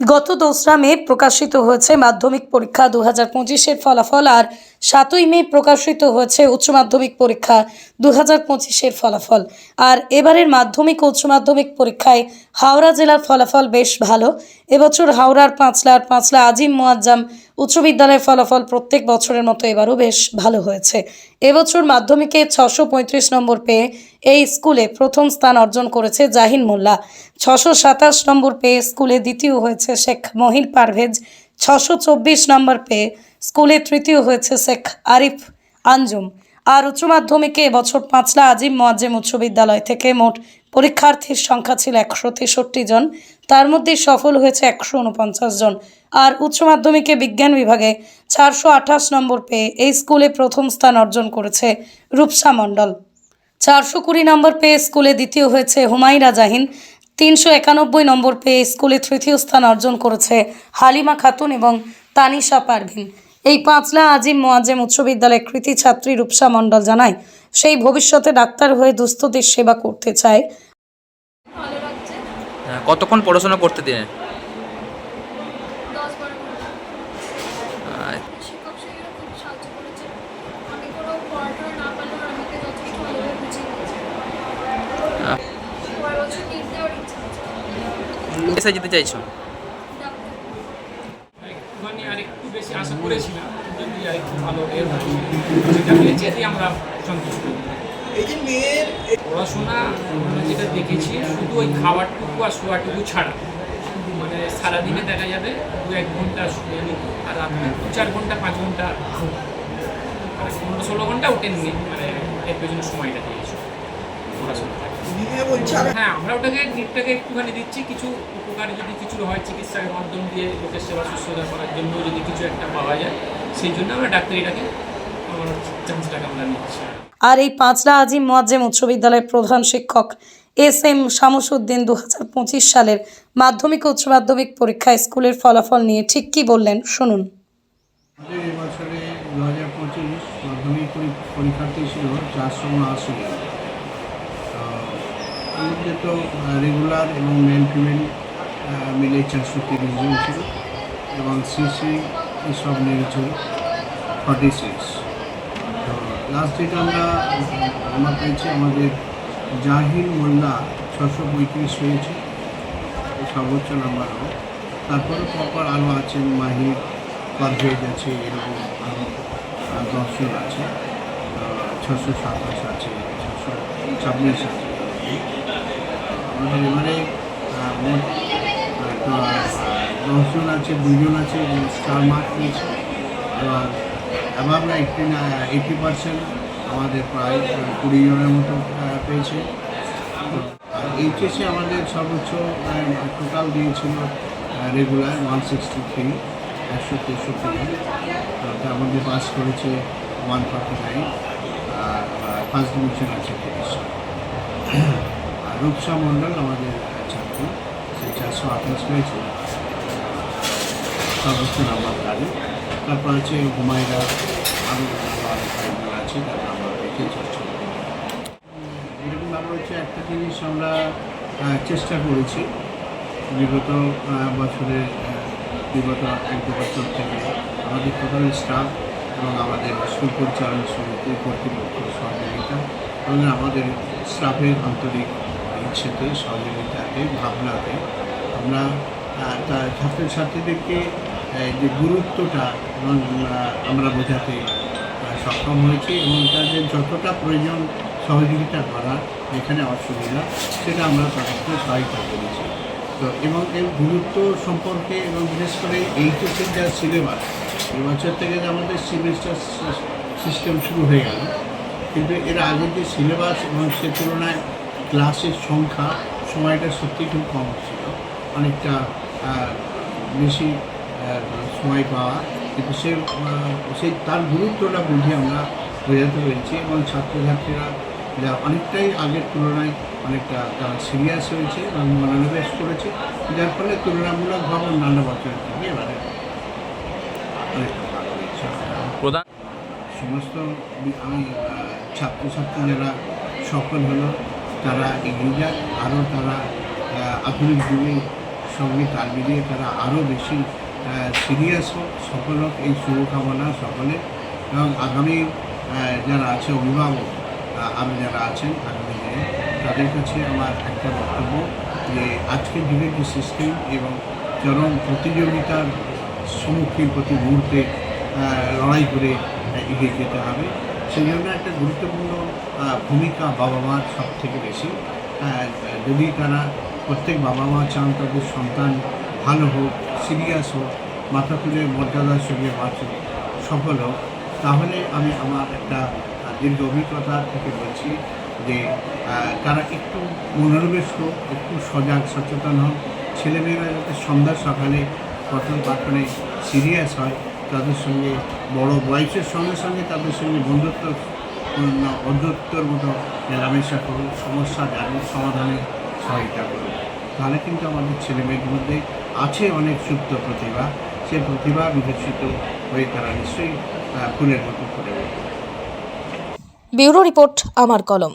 গত দোসরা মে প্রকাশিত হয়েছে মাধ্যমিক পরীক্ষা দু হাজার পঁচিশের ফলাফল আর সাতই মে প্রকাশিত হয়েছে উচ্চ মাধ্যমিক পরীক্ষা দু হাজার পঁচিশের ফলাফল। আর এবারের মাধ্যমিক উচ্চ মাধ্যমিক পরীক্ষায় হাওড়া জেলার ফলাফল বেশ ভালো। এবছর হাওড়ার পাঁচলার পাঁচলা আজিম মোয়াজ্জাম উচ্চ বিদ্যালয়ের ফলাফল প্রত্যেক বছরের মতো এবারও বেশ ভালো হয়েছে। এবছর মাধ্যমিকে ছশো পঁয়ত্রিশ নম্বর পেয়ে এই স্কুলে প্রথম স্থান অর্জন করেছে জাহিন মোল্লা। ছশো সাতাশ নম্বর পেয়ে স্কুলে দ্বিতীয় হয়েছে শেখ মহিন পারভেজ। ছশো চব্বিশ নম্বর পেয়ে স্কুলে তৃতীয় হয়েছে শেখ আরিফ আঞ্জুম। আর উচ্চ মাধ্যমিকে এবছর পাঁচলা আজিম মোয়াজ্জেম উচ্চ বিদ্যালয় থেকে মোট পরীক্ষার্থীর সংখ্যা ছিল একশো তেষট্টি জন। তার মধ্যে সফল হয়েছে একশো উনপঞ্চাশ জন। আর উচ্চ মাধ্যমিকে বিজ্ঞান বিভাগে চারশো আঠাশ নম্বর পেয়ে এই স্কুলে প্রথম স্থান অর্জন করেছে রূপসা মণ্ডল। চারশো কুড়ি নম্বর পেয়ে স্কুলে দ্বিতীয় হয়েছে হুমায়রা জাহিন। তিনশো একানব্বই নম্বর পেয়ে স্কুলে তৃতীয় স্থান অর্জন করেছে হালিমা খাতুন এবং তানিশা পারভিন। এই পাঁচলা আজিম মোয়াজেম উচ্চ বিদ্যালয়ের কৃতি ছাত্রী রূপসা মণ্ডল জানায় সেই ভবিষ্যতে ডাক্তার হয়ে দুস্থদের সেবা করতে চায়। হ্যাঁ, কতক্ষণ পড়াশোনা করতে দিলেন দশ বারো ঘণ্টা। আহ, শিক্ষক শিক্ষিকা খুব সাহায্য করেছে। আমি কোনো পড়াশোনা না পারলেও আমাকে যথেষ্ট ভালোভাবে বুঝিয়ে দিয়েছে। আহ, পরের বছর নিট দেওয়ার ইচ্ছা আছে। কোথায় যেতে চাইছো? একটুখানি আর একটু বেশি আশা করেছিলাম যদি আর একটু ভালো এর পেয়েছি এতেই আমরা সন্তুষ্ট। পড়াশোনা আমরা যেটা দেখেছি শুধু ওই খাওয়ারটুকু আর শোয়াটুকু ছাড়া। মানে সারাদিনে দেখা যাবে দু এক ঘণ্টা শুয়ে আর রাত্রে দু চার ঘণ্টা পাঁচ ঘণ্টা মানে পনেরো ষোলো ঘণ্টা নি মানে এর পেছনে সময়টা দিয়েছি। হ্যাঁ আমরা ওটাকে নিটটাকে একটুখানি দিচ্ছি। কিছু উপকারে যদি কিছু হয় চিকিৎসার মাধ্যম দিয়ে লোকের সেবা শুশ্রূষা করার জন্য যদি কিছু একটা পাওয়া যায় সেই জন্য আমরা ডাক্তারিটাকে আমার চান্সটাকে আমরা নিচ্ছি। আর এই পাঁচলা আজিম মোয়াজ্জেম উচ্চ বিদ্যালয়ের প্রধান শিক্ষক এস এম শামসুদ্দিন দু হাজার পঁচিশ সালের মাধ্যমিক উচ্চ মাধ্যমিক পরীক্ষায় স্কুলের ফলাফল নিয়ে ঠিক কী বললেন? শুনুন। এবছরে দু হাজার পঁচিশ মাধ্যমিক পরীক্ষার্থী ছিল চারশো উনআশি মধ্যে তো রেগুলার এবং মেল ফিমেল মিলে চারশো তিরিশ জন ছিল এবং সিসি এসব নিয়েছে ফর্টি সিক্স তো লাস্ট ডেট আমরা আমরা পেয়েছি আমাদের জাহির মোল্লা ছশো পঁয়ত্রিশ হয়েছে সর্বোচ্চ নাম্বার হবে তারপরে পরপর আরও আছেন মাহির, পারভেজ আছে, এরকম আরও দশজন আছে ছশো সাতাশ আছে, ছশো ছাব্বিশ আছে। আমাদের আহ, মোট দশজন আছে দুজন আছে স্টার মার্ক পেয়েছে। অ্যাভাব এইটি এইটি পার্সেন্ট আমাদের প্রায় কুড়ি জনের মতো পেয়েছে। এইচএসে আমাদের সর্বোচ্চ টোটাল দিয়েছিল রেগুলার ওয়ান সিক্সটি থ্রি একশো তেষট্টি তার মধ্যে পাস করেছে ওয়ান ফর্টি নাইন আর ফার্স্ট ডিভিশন আছে রূপসা মণ্ডল আমাদের ছাত্র সে চারশো আঠাশ হয়েছে। সর্বোচ্চ নাম্বার তারই তারপর আছে হুমায়রা আরও আছে তার নাম্বার দেখে চলছে এরকম ব্যাপার হচ্ছে একটা জিনিস আমরা চেষ্টা করেছি। বিগত বছরে বিগত এক দু বছর থেকে আমাদের টোটাল স্টাফ এবং আমাদের স্কুল পরিচালন সমিতি কর্তৃপক্ষের সহযোগিতা এবং আমাদের স্টাফের আন্তরিক ইচ্ছেতে সহযোগিতাতে ভাবনাতে আমরা আহ, তা ছাত্রছাত্রীদেরকে যে গুরুত্বটা এবং আমরা বোঝাতে সক্ষম হয়েছি এবং তাদের যতটা প্রয়োজন সহযোগিতা করার যেখানে অসুবিধা সেটা আমরা তাদেরকে সহায়তা করেছি। তো এবং এর গুরুত্ব সম্পর্কে এবং বিশেষ করে এইচএসের যা সিলেবাস এবছর থেকে যে আমাদের সেমিস্টার সিস্টেম শুরু হয়ে গেল কিন্তু এর আগে যে সিলেবাস এবং সে তুলনায় ক্লাসের সংখ্যা সময়টা সত্যি খুব কম ছিল। অনেকটা বেশি সময় পাওয়া। কিন্তু সে সেই তার গুরুত্বটা বুঝে আমরা বোঝাতে পেরেছি এবং ছাত্রছাত্রীরা যা অনেকটাই আগের তুলনায় অনেকটা তারা সিরিয়াস হয়েছে এবং মনোনিবেশ করেছে। যার ফলে তুলনামূলকভাবে অন্যান্য বছরের থেকে এবারে প্রধান সমস্ত আমি ছাত্রছাত্রী যারা সফল হলো। তারা এগিয়ে যাক আরও তারা আধুনিক যুগে সঙ্গে তাল মিলিয়ে তারা আরও বেশি সিরিয়াস হোক, সফল হোক, এই শুভকামনা সকলে। এবং আগামী যারা আছে, অভিভাবক আমি যারা আছেন, আগামী দিনে তাদের কাছে আমার একটা বক্তব্য যে আজকের যুগের যে সিস্টেম এবং চরম প্রতিযোগিতার সম্মুখীন প্রতি মুহূর্তে লড়াই করে এগিয়ে যেতে হবে। সেই জন্য একটা গুরুত্বপূর্ণ ভূমিকা বাবা মার সব থেকে বেশি যদি তারা প্রত্যেক বাবা মা চান তাদের সন্তান ভালো হোক, সিরিয়াস হোক, মাথা তুলে মর্যাদার সঙ্গে বাঁচুক, সফল হোক, তাহলে আমি আমার একটা দীর্ঘ অভিজ্ঞতা থেকে বলছি যে তারা একটু মনোনিবেশ হোক, একটু সজাগ, সচেতন হোক, ছেলেমেয়েরা যাতে সন্ধ্যা সকালে পঠন পাঠনে সিরিয়াস হয় তাদের সঙ্গে বড় বয়সের সঙ্গে সঙ্গে তাদের সঙ্গে বন্ধুত্ব বন্ধুত্বর মতো মেলামেশা করুন, সমস্যা জানুন, সমাধানে সহায়তা করুন। তাহলে কিন্তু আমাদের ছেলেমেয়েদের মধ্যে আছে অনেক সুপ্ত প্রতিভা। সে প্রতিভা বিকশিত হয়ে তারা নিশ্চয়ই ফুলের মতো উঠবে। ব্যুরো রিপোর্ট, আমার কলম।